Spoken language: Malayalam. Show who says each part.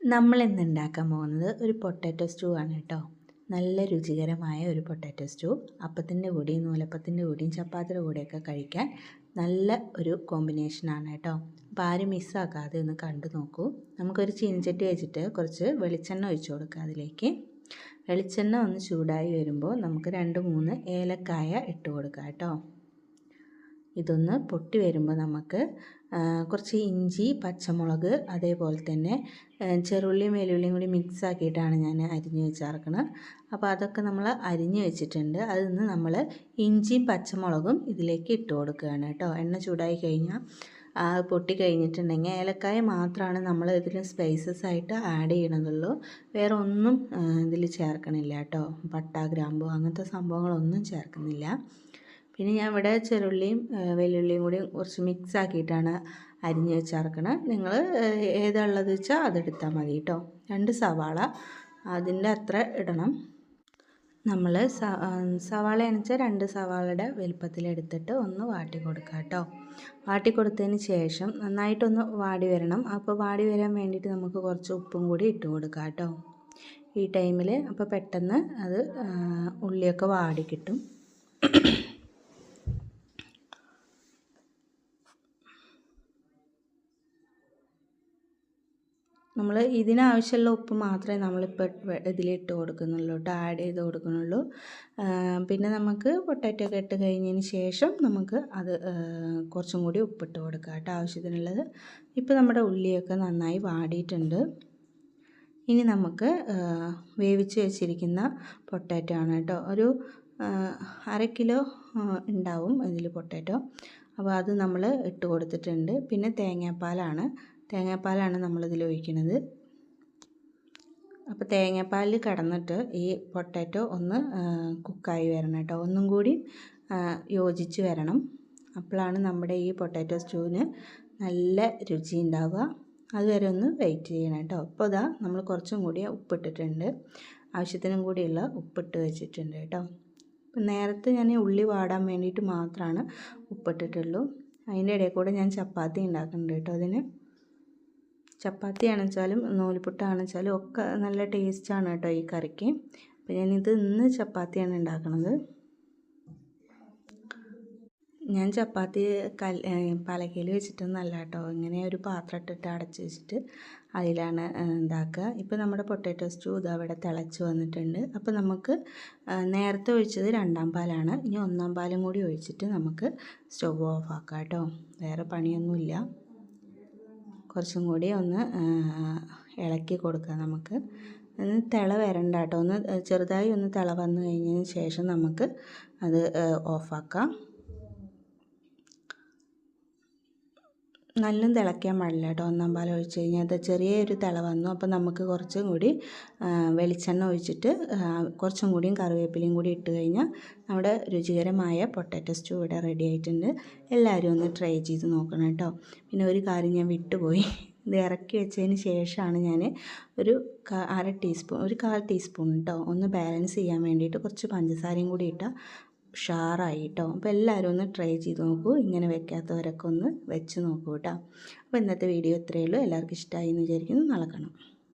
Speaker 1: നമ്മൾ ഇന്ന് ഉണ്ടാക്കാൻ പോകുന്നത് ഒരു പൊട്ടാറ്റോ സ്റ്റൂ ആണ് കേട്ടോ. നല്ല രുചികരമായ ഒരു പൊട്ടാറ്റോ സ്റ്റൂ. അപ്പത്തിന്റെ കൂടിയും നൂലപ്പത്തിന്റെ കൂടിയും ചപ്പാത്തിയുടെ കൂടെയൊക്കെ കഴിക്കാൻ നല്ല ഒരു കോമ്പിനേഷനാണ് കേട്ടോ. അപ്പോൾ ആരും മിസ്സാക്കാതെ ഒന്ന് കണ്ടു നോക്കൂ. നമുക്കൊരു ചീനച്ചട്ടി വെച്ചിട്ട് കുറച്ച് വെളിച്ചെണ്ണ ഒഴിച്ചു കൊടുക്കുക അതിലേക്ക്. വെളിച്ചെണ്ണ ഒന്ന് ചൂടായി വരുമ്പോൾ നമുക്ക് രണ്ട് മൂന്ന് ഏലക്കായ ഇട്ട് കൊടുക്കാം കേട്ടോ. ഇതൊന്ന് പൊട്ടി വരുമ്പോൾ നമുക്ക് കുറച്ച് ഇഞ്ചി പച്ചമുളക് അതേപോലെ തന്നെ ചെറുള്ളിയും വെല്ലുള്ളിയും കൂടി മിക്സ് ആക്കിയിട്ടാണ് ഞാൻ അരിഞ്ഞ് വെച്ചേർക്കുന്നത് അപ്പോൾ അതൊക്കെ നമ്മൾ അരിഞ്ഞ് വെച്ചിട്ടുണ്ട്. അതിൽ നിന്ന് നമ്മൾ ഇഞ്ചിയും പച്ചമുളകും ഇതിലേക്ക് ഇട്ട് കൊടുക്കുകയാണ് കേട്ടോ. എണ്ണ ചൂടായി കഴിഞ്ഞാൽ പൊട്ടി കഴിഞ്ഞിട്ടുണ്ടെങ്കിൽ ഏലക്കായ മാത്രമാണ് നമ്മൾ ഇതിൽ സ്പൈസസ് ആയിട്ട് ആഡ് ചെയ്യണതുള്ളൂ. വേറെ ഒന്നും ഇതിൽ ചേർക്കണില്ല കേട്ടോ. പട്ട ഗ്രാമ്പു അങ്ങനത്തെ സംഭവങ്ങളൊന്നും ചേർക്കുന്നില്ല. പിന്നെ ഞാൻ ഇവിടെ ചെറുള്ളിയും വെല്ലുള്ളിയും കൂടി കുറച്ച് മിക്സ് ആക്കിയിട്ടാണ് അരിഞ്ഞ് വെച്ചേർക്കണത് നിങ്ങൾ ഏതാണുള്ളത് വെച്ചാൽ അതെടുത്താൽ മതി കേട്ടോ രണ്ട് സവാള അതിന്റെ അത്ര ഇടണം. നമ്മൾ സവാള അണിച്ച രണ്ട് സവാളയുടെ വലുപ്പത്തിലെടുത്തിട്ട് ഒന്ന് വാട്ടി കൊടുക്കുക കേട്ടോ വാട്ടി കൊടുത്തതിന് ശേഷം നന്നായിട്ടൊന്ന് വാടി വരണം. അപ്പോൾ വാടി വരാൻ വേണ്ടിയിട്ട് നമുക്ക് കുറച്ച് ഉപ്പും കൂടി ഇട്ട് കൊടുക്കാം കേട്ടോ ഈ ടൈമിൽ അപ്പോൾ പെട്ടെന്ന് അത് ഉള്ളിയൊക്കെ വാടി കിട്ടും. നമ്മൾ ഇതിനാവശ്യമുള്ള ഉപ്പ് മാത്രമേ നമ്മളിപ്പോൾ ഇതിലിട്ട് കൊടുക്കുന്നുള്ളൂ കേട്ടോ. ആഡ് ചെയ്ത് കൊടുക്കുന്നുള്ളൂ. പിന്നെ നമുക്ക് പൊട്ടാറ്റോ ഒക്കെ ഇട്ട് കഴിഞ്ഞതിന് ശേഷം നമുക്ക് അത് കുറച്ചും കൂടി ഉപ്പിട്ട് കൊടുക്കാം കേട്ടോ ആവശ്യത്തിനുള്ളത്. ഇപ്പോൾ നമ്മുടെ ഉള്ളിയൊക്കെ നന്നായി വാടിയിട്ടുണ്ട്. ഇനി നമുക്ക് വേവിച്ച് വെച്ചിരിക്കുന്ന പൊട്ടാറ്റോ ആണ് കേട്ടോ. ഒരു അര കിലോ ഉണ്ടാവും ഇതിൽ പൊട്ടാറ്റോ അപ്പോൾ അത് നമ്മൾ ഇട്ട് കൊടുത്തിട്ടുണ്ട്. പിന്നെ തേങ്ങാപ്പാലാണ് തേങ്ങാപ്പാലാണ് നമ്മളിതിൽ ഒഴിക്കുന്നത് അപ്പോൾ തേങ്ങാപ്പാലിൽ കടന്നിട്ട് ഈ പൊട്ടാറ്റോ ഒന്ന് കുക്കായി വരണം കേട്ടോ. ഒന്നും കൂടി യോജിച്ച് വരണം. അപ്പോഴാണ് നമ്മുടെ ഈ പൊട്ടാറ്റോ സ്റ്റൂവിന് നല്ല രുചി ഉണ്ടാവുക. അതുവരെ ഒന്ന് വെയിറ്റ് ചെയ്യണം കേട്ടോ. അപ്പോൾ ഇതാ നമ്മൾ കുറച്ചും കൂടി ഉപ്പിട്ടിട്ടുണ്ട്. ആവശ്യത്തിനും കൂടിയുള്ള ഉപ്പിട്ട് വെച്ചിട്ടുണ്ട് കേട്ടോ. അപ്പം നേരത്തെ ഞാൻ ഉള്ളി വാടാൻ വേണ്ടിയിട്ട് മാത്രമാണ് ഉപ്പിട്ടിട്ടുള്ളൂ. അതിന്റെ ഇടയിൽ കൂടെ ഞാൻ ചപ്പാത്തി ഉണ്ടാക്കുന്നുണ്ട് കേട്ടോ അതിന്. ചപ്പാത്തി ആണെച്ചാലും നൂൽപുട്ടാണെച്ചാലും ഒക്കെ നല്ല ടേസ്റ്റാണ് കേട്ടോ ഈ കറിക്ക്. അപ്പോൾ ഞാനിത് ഇന്ന് ചപ്പാത്തിയാണ് ഉണ്ടാക്കുന്നത് ഞാൻ ചപ്പാത്തി കൽ പലകയിൽ വെച്ചിട്ടൊന്നല്ല കേട്ടോ. ഇങ്ങനെ ഒരു പാത്രം ഇട്ടിട്ട് അടച്ച് വെച്ചിട്ട് അതിലാണ് ഉണ്ടാക്കുക ഇപ്പോൾ നമ്മുടെ പൊട്ടാറ്റോ സ്റ്റൂ ഇത് അവിടെ തിളച്ച് വന്നിട്ടുണ്ട്. അപ്പോൾ നമുക്ക് നേരത്തെ ഒഴിച്ചത് രണ്ടാം പാലാണ്. ഇനി ഒന്നാം പാലും കൂടി ഒഴിച്ചിട്ട് നമുക്ക് സ്റ്റവ് ഓഫ് ആക്കാം കേട്ടോ. വേറെ പണിയൊന്നുമില്ല. കുറച്ചും കൂടി ഒന്ന് ഇളക്കി കൊടുക്കുക നമുക്ക്. ഒന്ന് തിള വരണ്ട കേട്ടോ. ഒന്ന് ചെറുതായി ഒന്ന് തിള വന്നു കഴിഞ്ഞതിന് ശേഷം നമുക്ക് അത് ഓഫാക്കാം. നല്ല തിളയ്ക്കാൻ പാടില്ല കേട്ടോ. ഒന്നാം പാൽ ഒഴിച്ച് കഴിഞ്ഞാൽ അത് ചെറിയൊരു തിള വന്നു. അപ്പോൾ നമുക്ക് കുറച്ചും കൂടി വെളിച്ചെണ്ണ ഒഴിച്ചിട്ട് കുറച്ചും കൂടിയും കറിവേപ്പിലയും കൂടി ഇട്ട് കഴിഞ്ഞാൽ നമ്മുടെ രുചികരമായ പൊട്ടാറ്റോ സ്റ്റൂ ഇവിടെ റെഡി ആയിട്ടുണ്ട്. എല്ലാവരും ഒന്ന് ട്രൈ ചെയ്ത് നോക്കണം കേട്ടോ. പിന്നെ ഒരു കാര്യം ഞാൻ വിട്ടുപോയി. ഇത് ഇറക്കി വെച്ചതിന് ശേഷമാണ് ഞാൻ ഒരു അര ടീസ്പൂൺ ഒരു കാൽ ടീസ്പൂൺ കേട്ടോ ഒന്ന് ബാലൻസ് ചെയ്യാൻ വേണ്ടിയിട്ട് കുറച്ച് പഞ്ചസാരയും കൂടി ഇട്ടാൽ ഉഷാറായി കേട്ടോ അപ്പോൾ എല്ലാവരും ഒന്ന് ട്രൈ ചെയ്ത് നോക്കൂ. ഇങ്ങനെ വെക്കാത്തവരൊക്കെ ഒന്ന് വെച്ച് നോക്കൂ കേട്ടോ. അപ്പോൾ ഇന്നത്തെ വീഡിയോ ഇത്രയേ ഉള്ളൂ. എല്ലാവർക്കും ഇഷ്ടമായി എന്ന് വിചാരിക്കുന്നു. നാളെ കാണാം.